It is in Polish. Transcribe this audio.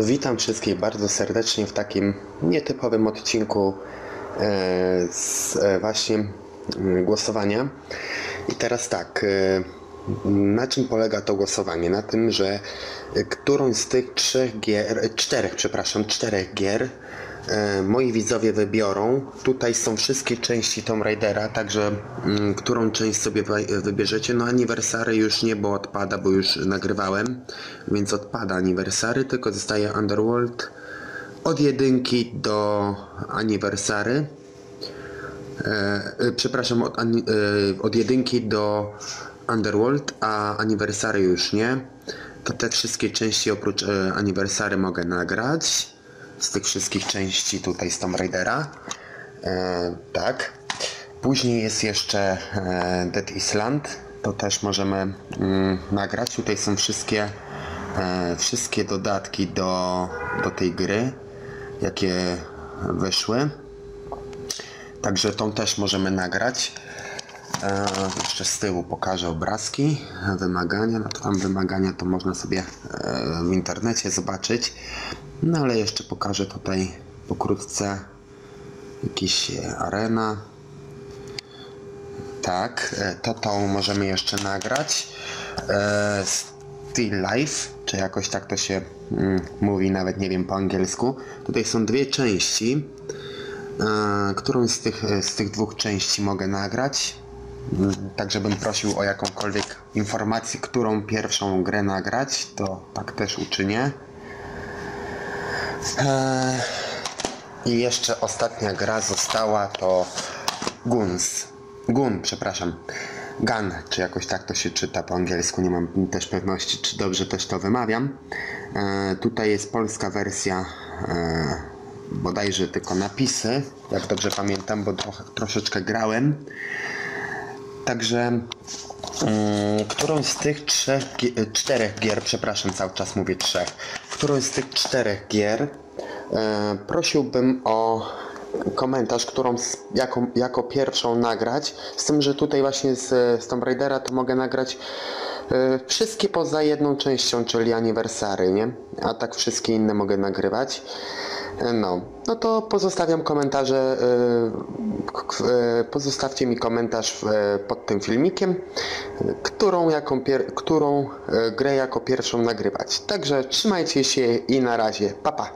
Witam wszystkich bardzo serdecznie w takim nietypowym odcinku e, z e, właśnie mm, głosowania. I teraz tak, e, na czym polega to głosowanie? Na tym, że którąś z tych trzech gier, czterech, przepraszam, czterech gier e, moi widzowie wybiorą. Tutaj są wszystkie części Tomb Raidera, także mm, którą część sobie wy- wybierzecie. No aniversary już nie, bo odpada, bo już nagrywałem, więc odpada aniversary, tylko zostaje Underworld od jedynki do aniversary. E, e, przepraszam, od, ani, e, od jedynki do Underworld, a aniversary już nie. To te wszystkie części oprócz e, aniversary mogę nagrać. Z tych wszystkich części tutaj z Tomb Raidera. E, tak. Później jest jeszcze e, Dead Island. To też możemy mm, nagrać. Tutaj są wszystkie, e, wszystkie dodatki do, do tej gry, jakie wyszły. Także tą też możemy nagrać. E, jeszcze z tyłu pokażę obrazki, wymagania. No to tam wymagania to można sobie e, w internecie zobaczyć. No ale jeszcze pokażę tutaj pokrótce jakiś e, arena. Tak, e, to tą możemy jeszcze nagrać. E, Still Life, czy jakoś tak to się mm, mówi, nawet nie wiem po angielsku. Tutaj są dwie części. E, którąś z tych, z tych dwóch części mogę nagrać. Także bym prosił o jakąkolwiek informację, którą pierwszą grę nagrać, to tak też uczynię. E, I jeszcze ostatnia gra została to Guns. Gun, przepraszam. Gun, czy jakoś tak to się czyta po angielsku, nie mam też pewności, czy dobrze też to wymawiam. E, tutaj jest polska wersja, e, bodajże tylko napisy, jak dobrze pamiętam, bo troszeczkę grałem. Także mm, którąś z tych trzech, e, czterech gier, przepraszam, cały czas mówię trzech, którąś z tych czterech gier e, prosiłbym o komentarz, którą z, jako pierwszą nagrać. Z tym, że tutaj właśnie z, z Tomb Raidera to mogę nagrać e, wszystkie poza jedną częścią, czyli aniversary, nie? A tak wszystkie inne mogę nagrywać. E, No, no to pozostawiam komentarze. e, Pozostawcie mi komentarz pod tym filmikiem, którą, jaką którą grę jako pierwszą nagrywać. Także trzymajcie się i na razie. Pa pa.